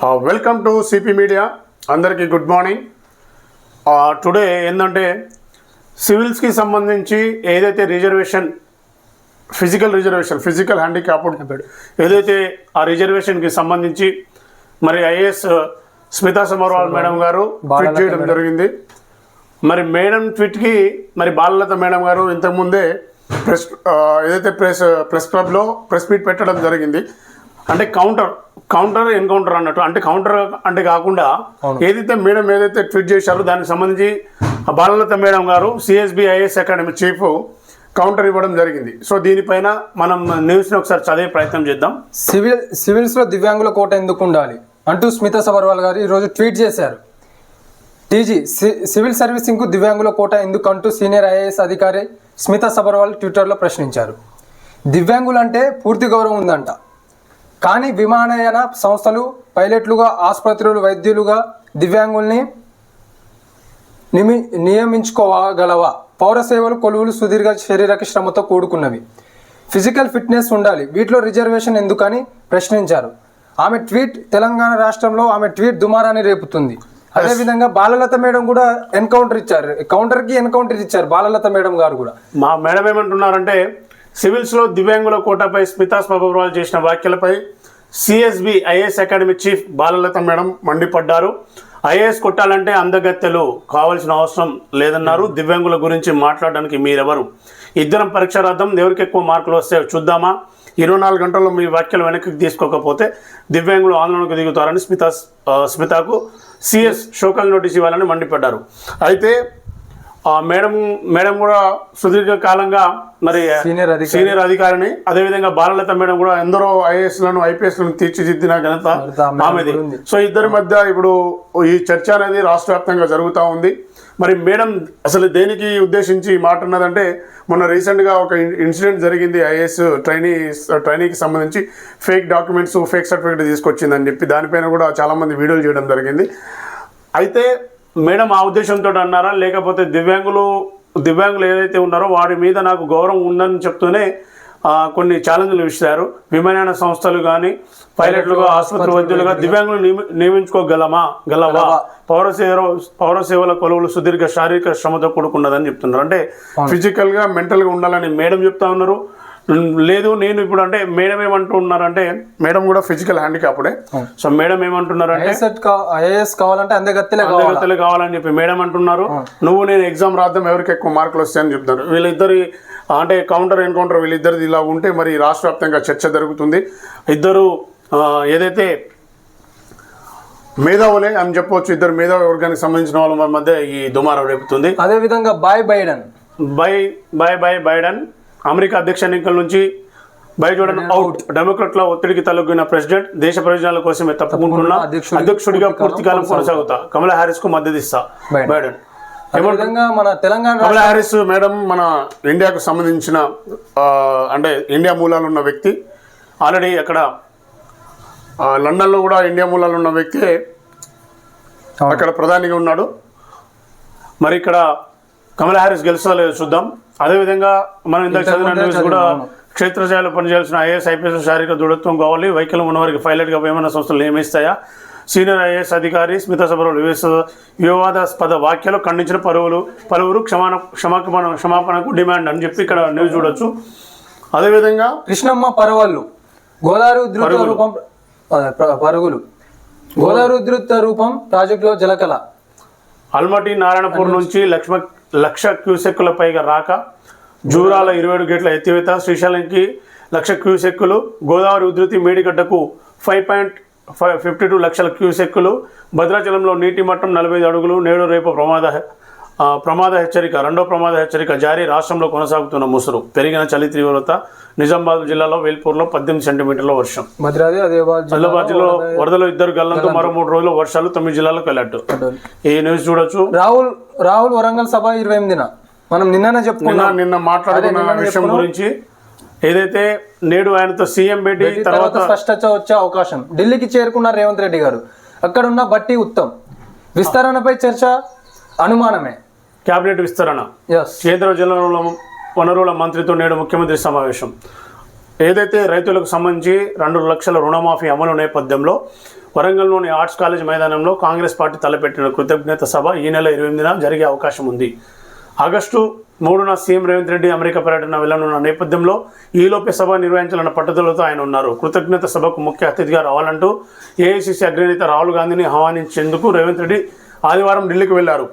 Welcome to CP media అందరికీ good morning today ఏంటంటే సివిల్స్కి సంబంధించి ఏదైతే reservation physical reservation physical handicapped ఏదైతే ఆ రిజర్వేషన్కి సంబంధించి మరి ఐఏఎస్ స్మితా సమర్వాల్ మేడం గారు ట్వీట్ చేయడం జరిగింది. మరి మేడం ట్వీట్కి మరి బాలలత మేడం గారు ఇంతకుముందే ప్రెస్ ఏదైతే ప్రెస్ ప్రెస్ క్లబ్లో ప్రెస్ మీట్ పెట్టడం జరిగింది. అంటే కౌంటర్ కౌంటర్ ఎన్కౌంటర్ అన్నట్టు. అంటే కౌంటర్ అంటే కాకుండా ఏదైతే మేడం ఏదైతే ట్వీట్ చేశారో దానికి సంబంధించి బాలలత మేడం గారు CSB IAS academy chief counter ఇవ్వడం జరిగింది. సో దీనిపైన మనం న్యూస్ని ఒకసారి చదివే ప్రయత్నం చేద్దాం. సివిల్ సివిల్స్లో దివ్యాంగుల కోట ఎందుకు ఉండాలి? అంటూ స్మిత సబర్వాల్ గారు ఈరోజు ట్వీట్ చేశారు. టీజీ సి- సివిల్ సర్వీసింగ్కు దివ్యాంగుల కోట ఎందుకు అంటూ సీనియర్ ఐఏఎస్ అధికారి స్మిత సబర్వాల్ ట్విట్టర్లో ప్రశ్నించారు. దివ్యాంగులు అంటే పూర్తి గౌరవం ఉందంట. కానీ విమానయాన సంస్థలు పైలట్లుగా ఆసుపత్రులు వైద్యులుగా దివ్యాంగుల్ని నిమి నియమించుకోగలవా పౌర సేవలు కొలువులు సుదీర్ఘ శరీరక శ్రమతో కూడుకున్నవి. ఫిజికల్ ఫిట్నెస్ ఉండాలి. వీటిలో రిజర్వేషన్ ఎందుకని ప్రశ్నించారు. ఆమె ట్వీట్ తెలంగాణ రాష్ట్రంలో ఆమె ట్వీట్ దుమారాన్ని రేపుతుంది. అదేవిధంగా బాలలత మేడం కూడా ఎన్కౌంటర్ ఇచ్చారు. కౌంటర్కి ఎన్కౌంటర్ ఇచ్చారు బాలలత మేడం గారు కూడా. మా మేడం ఏమంటున్నారంటే సివిల్స్లో దివ్యాంగుల కోటాపై స్మితా స్వభావాలు చేసిన వ్యాఖ్యలపై CSB IAS academy chief Balalatha madam మండిపడ్డారు. ఐఏఎస్ కొట్టాలంటే అందగత్తెలు కావాల్సిన అవసరం లేదన్నారు. దివ్యాంగుల గురించి మాట్లాడడానికి మీరెవరు? ఇద్దరం పరీక్ష రాద్దాం. ఎవరికి ఎక్కువ మార్కులు వస్తే చూద్దామా? ఇరవై నాలుగు గంటల్లో మీ వ్యాఖ్యలు వెనక్కి తీసుకోకపోతే దివ్యాంగులు ఆందోళనకు దిగుతారని స్మిత స్మితకు సిఎస్ షోకల్ నోటీస్ ఇవ్వాలని మండిపడ్డారు. అయితే ఆ మేడం మేడం కూడా సుదీర్ఘ కాలంగా మరి సీనియర్ సీనియర్ అధికారిని. అదేవిధంగా బాలలత మేడం కూడా ఎందరో ఐఏఎస్లను ఐపీఎస్లను తీర్చిదిద్దిన ఘనత ఘనత ఆమె ఆమెది. సో ఇద్దరి మధ్య ఇప్పుడు ఈ చర్చ అనేది రాష్ట్ర వ్యాప్తంగా జరుగుతూ ఉంది. మరి మేడం అసలు దేనికి ఉద్దేశించి మాట ఉన్నదంటే మొన్న రీసెంట్గా ఒక ఇన్- ఇన్సిడెంట్ జరిగింది ఐఏఎస్ ట్రైనీ ట్రైనీకి సంబంధించి. ఫేక్ డాక్యుమెంట్స్ ఫేక్ సర్టిఫికేట్ తీసుకొచ్చిందని చెప్పి దానిపైన కూడా చాలామంది వీడియోలు చేయడం జరిగింది. అయితే మేడం ఆ ఉద్దేశంతో అన్నారా? లేకపోతే దివ్యాంగులు దివ్యాంగులు ఏదైతే ఉన్నారో వారి మీద నాకు గౌరవం ఉందని చెప్తూనే ఆ, కొన్ని ఛాలెంజ్లు ఇచ్చారు విమానయాన సంస్థలు కానీ పైలట్లుగా ఆసుపత్రి వైద్యులుగా దివ్యాంగులు నియమి- నియమించుకోగలమా? గలవా? పౌర సేవ పౌర సేవల కొలువులు సుదీర్ఘ శారీరక శ్రమతో కూడుకున్నదని చెప్తున్నారు. అంటే ఫిజికల్గా మెంటల్గా ఉండాలని మేడం చెప్తా ఉన్నారు. లేదు నేను ఇప్పుడు అంటే మేడం ఏమంటూ ఉన్నారంటే మేడం కూడా ఫిజికల్ హ్యాండిక్యాప్డే సో మేడం ఏమంటున్నారంటే ఐఏఎస్ కావాలంటే అందగత్తెలే కావాలి? అందగత్తెలు కావాలని చెప్పి మేడం అంటున్నారు. నువ్వు నేను ఎగ్జామ్ రాద్దాం ఎవరికి ఎక్కువ మార్కులు వస్తాయని చెప్తున్నారు. వీళ్ళిద్దరి అంటే కౌంటర్ ఎన్కౌంటర్ వీళ్ళిద్దరిది ఇలా ఉంటే మరి రాష్ట్ర వ్యాప్తంగా చర్చ జరుగుతుంది. ఇద్దరు ఏదైతే మేధావులే అని చెప్పవచ్చు ఇద్దరు మేధావి వర్గానికి సంబంధించిన వాళ్ళ మధ్య ఈ దుమారం రేపుతుంది. అదేవిధంగా bye Biden. Bye bye bye Biden. America అధ్యక్ష ఎన్నికల నుంచి బై జోడన్ అవుట్ డెమోక్రట్ల ఒత్తిడికి తలొగ్గిన ప్రెసిడెంట్ దేశ ప్రయోజనాల కోసమే తప్పుకుంటున్న అధ్యక్షుడి- అధ్యక్షుడిగా పూర్తి కాలం కొనసాగుతా. కమలా హ్యారిస్కు మద్దతు ఇస్తా బైడెన్. బైడెన్ మన తెలంగాణ కమలా హ్యారిస్ మేడం మన ఇండియాకు సంబంధించిన అంటే ఇండియా మూలాలు ఉన్న వ్యక్తి. ఆల్రెడీ అక్కడ లండన్లో కూడా ఇండియా మూలాలు ఉన్న వ్యక్తి. అక్కడ ప్రధానిగా ఉన్నాడు. మరి ఇక్కడ కమలా హ్యారిస్ గెలుస్తా లేదో చూద్దాం. అదేవిధంగా మనం ఇందాక చదివిన న్యూస్ కూడా. క్షేత్రస్థాయిలో పనిచేయాల్సిన ఐఏఎస్ ఐపీఎస్ శారీరక దృఢత్వం కావాలి. వైకల్యం ఉన్నవారికి పైలట్గా విమాన సంస్థలు నియమిస్తాయా? సీనియర్ ఐఏఎస్ అధికారి స్మిత సభలో వివాదాస్పద వ్యాఖ్యలు ఖండించిన పలువురు పలువురు క్షమాన క్షమాపణ క్షమాపణకు డిమాండ్ అని చెప్పి ఇక్కడ న్యూస్ చూడొచ్చు. అదేవిధంగా కృష్ణమ్మ పరవళ్ళు. గోదావరి ఉధృత. రూపం పరుగులు. గోదావరి ఉధృత రూపం ప్రాజెక్టులో జలకళ. అల్మటి నారాయణపూర్ నుంచి లక్ష్మ లక్ష క్యూసెక్కుల పైగా రాక జూరాల ఇరవై ఏడు గేట్ల ఎత్తివేత శ్రీశైలంకి లక్ష క్యూసెక్కులు గోదావరి ఉధృతి మేడిగడ్డకు five point five fifty two లక్షల క్యూసెక్కులు భద్రాచలంలో నీటి మట్టం నలభై ఐదు అడుగులు నేడు రేపు ప్రమాద ప్రమాద హెచ్చరిక రెండో ప్రమాద హెచ్చరిక జారీ రాష్ట్రంలో కొనసాగుతున్న ముసురు. పెరిగిన చలి తీవ్రత నిజామాబాద్ జిల్లాలో వేల్పూర్లో పద్దెనిమిది సెంటీమీటర్ల వర్షం. ఆదిలాబాద్ ఆదిలాబాద్ జిల్లాలో వరదలు ఇద్దరు గల్లంతో మరో మూడు రోజులు వర్షాలు తొమ్మిది జిల్లాలకు వెళ్ళట్టు ఈ న్యూస్ చూడొచ్చు. రాహుల్ రాహుల్ వరంగల్ సభ ఇరవై ఎనిమిదిన. మనం నిన్ననే నిన్న చెప్పుకున్నాం. నిన్న మాట్లాడుకున్న విషయం గురించి. ఏదైతే నేడు ఆయనతో సీఎం భేటీ తర్వాత స్పష్టత వచ్చే అవకాశం. ఢిల్లీకి చేరుకున్న రేవంత్ రెడ్డి గారు. అక్కడున్న బట్టి ఉత్తమ్. విస్తరణపై చర్చ అనుమానమే. కేబినెట్ విస్తరణ. కేంద్ర జల వనరుల మంత్రితో నేడు ముఖ్యమంత్రి సమావేశం. ఏదైతే రైతులకు సంబంధించి రెండు లక్షల రుణమాఫీ అమలు నేపథ్యంలో వరంగల్లోని ఆర్ట్స్ కాలేజ్ మైదానంలో కాంగ్రెస్ పార్టీ తలపెట్టిన కృతజ్ఞత సభ ఈ నెల ఇరవై ఎనిమిదిన జరిగే అవకాశం ఉంది. ఆగస్టు మూడున సీఎం రేవంత్ రెడ్డి అమెరికా పర్యటన వెళ్ళనున్న నేపథ్యంలో ఈలోపే సభ నిర్వహించాలన్న పట్టుదలతో ఆయన ఉన్నారు. కృతజ్ఞత సభకు ముఖ్య అతిథిగా రావాలంటూ ఏఐసిసి అగ్రనేత రాహుల్ గాంధీని ఆహ్వానించేందుకు రేవంత్ రెడ్డి ఆదివారం ఢిల్లీకి వెళ్ళారు.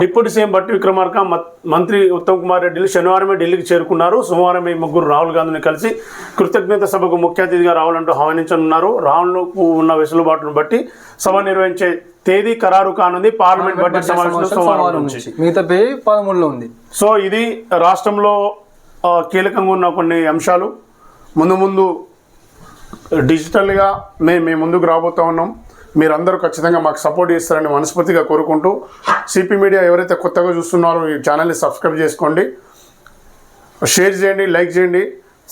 డిప్యూటీ సీఎం బట్టి విక్రమార్క మత్- మంత్రి ఉత్తమ్ కుమార్ రెడ్డిలు శనివారమే ఢిల్లీకి చేరుకున్నారు. సోమవారం ఈ ముగ్గురు రాహుల్ గాంధీని కలిసి కృతజ్ఞత సభకు ముఖ్య అతిథిగా రావాలంటూ ఆహ్వానించనున్నారు. రాహుల్కు ఉన్న వెసులుబాటును బట్టి సభ నిర్వహించే తేదీ ఖరారు కానుంది. పార్లమెంట్ బడ్జెట్ సమావేశంలో సోమవారం నుంచి. మిగతా పే పదమూడులో ఉంది. సో ఇది రాష్ట్రంలో కీలకంగా ఉన్న కొన్ని అంశాలు. ముందు ముందు డిజిటల్గా మేము మేము ముందుకు రాబోతా ఉన్నాం. మీరందరూ ఖచ్చితంగా మాకు సపోర్ట్ చేస్తారని మనస్ఫూర్తిగా కోరుకుంటూ సిపి మీడియా ఎవరైతే కొత్తగా చూస్తున్నారో ఈ ఛానల్ని సబ్స్క్రైబ్ చేసుకోండి. షేర్ చేయండి లైక్ చేయండి.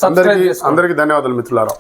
అందరికీ. అందరికీ ధన్యవాదాలు మిత్రులారా.